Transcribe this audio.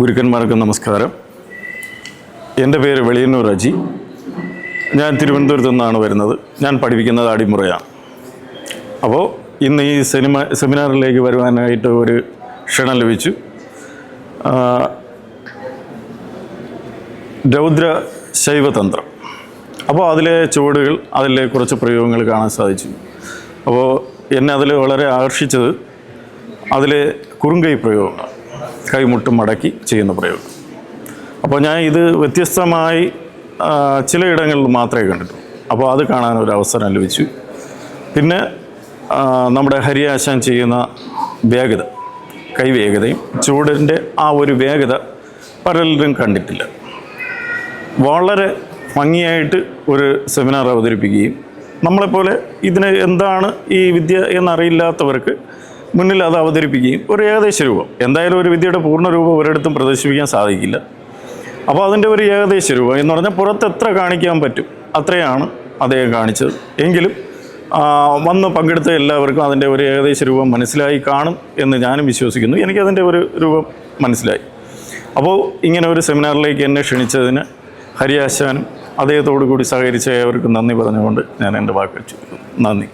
ഗുരുക്കന്മാർക്ക് നമസ്കാരം. എന്റെ പേര് വെളിയന്നൂർ അജി. ഞാൻ തിരുവനന്തപുരത്തു നിന്നാണ് വരുന്നത്. ഞാൻ പഠിപ്പിക്കുന്നത് അടിമുറയാണ്. അപ്പോൾ ഇന്ന് ഈ സിനിമ സെമിനാറിലേക്ക് വരുവാനായിട്ട് ഒരു ക്ഷണം ലഭിച്ചു. രൗദ്ര ശൈവതന്ത്രം. അപ്പോൾ അതിലെ ചുവടുകൾ അതിലെ കുറച്ച് പ്രയോഗങ്ങൾ കാണാൻ സാധിച്ചു. അപ്പോൾ എന്നെ അതിൽ വളരെ ആകർഷിച്ചത് അതിലെ കുറുങ്കൈ പ്രയോഗങ്ങൾ കൈമുട്ടും മടക്കി ചെയ്യുന്ന പ്രയോഗം. അപ്പോൾ ഞാൻ ഇത് വ്യത്യസ്തമായി ചിലയിടങ്ങളിൽ മാത്രമേ കണ്ടിട്ടുള്ളൂ. അപ്പോൾ അത് കാണാൻ ഒരു അവസരം ലഭിച്ചു. പിന്നെ നമ്മുടെ ഹരിയാശാൻ ചെയ്യുന്ന വേഗത കൈവേഗതയും ചൂടിന്റെ ആ ഒരു വേഗത പലരും കണ്ടിട്ടില്ല. വളരെ ഭംഗിയായിട്ട് ഒരു സെമിനാർ അവതരിപ്പിക്കുകയും നമ്മളെപ്പോലെ ഇതിന് എന്താണ് ഈ വിദ്യ എന്നറിയില്ലാത്തവർക്ക് മുന്നിൽ അത് അവതരിപ്പിക്കുകയും ഒരു ഏകദേശ രൂപം. എന്തായാലും ഒരു വിദ്യയുടെ പൂർണ രൂപം ഒരിടത്തും പ്രദർശിപ്പിക്കാൻ സാധിക്കില്ല. അപ്പോൾ അതിന്റെ ഒരു ഏകദേശ രൂപം എന്ന് പറഞ്ഞാൽ പുറത്ത് എത്ര കാണിക്കാൻ പറ്റും അത്രയാണ് അദ്ദേഹം കാണിച്ചത്. എങ്കിലും വന്ന് പങ്കെടുത്ത എല്ലാവർക്കും അതിന്റെ ഒരു ഏകദേശ രൂപം മനസ്സിലായി കാണും എന്ന് ഞാനും വിശ്വസിക്കുന്നു. എനിക്കതിന്റെ ഒരു രൂപം മനസ്സിലായി. അപ്പോൾ ഇങ്ങനെ ഒരു സെമിനാറിലേക്ക് എന്നെ ക്ഷണിച്ചതിന് ഹരിയാശാനും അദ്ദേഹത്തോടു കൂടി സഹകരിച്ച ഏവർക്കും നന്ദി പറഞ്ഞുകൊണ്ട് ഞാൻ എന്റെ വാക്കുകൾ ചുരുക്കുന്നു. നന്ദി.